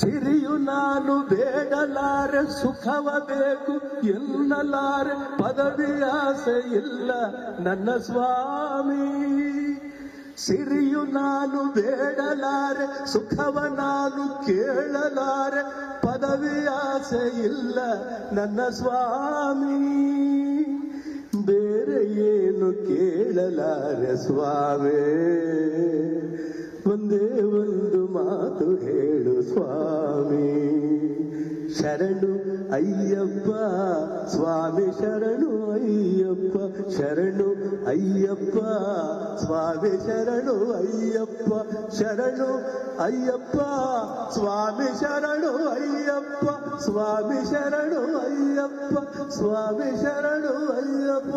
ಸಿರಿಯು ನಾನು ಬೇಡಲಾರೆ, ಸುಖವ ಬೇಕು, ಎನ್ನಲಾರೆ, ಪದವಿ ಆಸೆ ಇಲ್ಲ ನನ್ನ ಸ್ವಾಮಿ. ಸಿರಿಯು ನಾನು ಬೇಡಲಾರೆ, ಸುಖವ ನಾನು ಕೇಳಲಾರೆ, ಪದವಿ ಆಸೆ ಇಲ್ಲ ನನ್ನ ಸ್ವಾಮಿ. ಬೇರೆ ಏನು ಕೇಳಲಾರೆ ಸ್ವಾಮಿ? ಒಂದೇ ಒಂದು ಮಾತು ಹೇಳು ಸ್ವಾಮಿ ಶರಣು ಅಯ್ಯಪ್ಪ ಸ್ವಾಮಿ ಶರಣು ಅಯ್ಯಪ್ಪ ಶರಣು ಅಯ್ಯಪ್ಪ ಸ್ವಾಮಿ ಶರಣು ಅಯ್ಯಪ್ಪ ಶರಣು ಅಯ್ಯಪ್ಪ ಸ್ವಾಮಿ ಶರಣು ಅಯ್ಯಪ್ಪ ಸ್ವಾಮಿ ಶರಣು ಅಯ್ಯಪ್ಪ ಸ್ವಾಮಿ ಶರಣು ಅಯ್ಯಪ್ಪ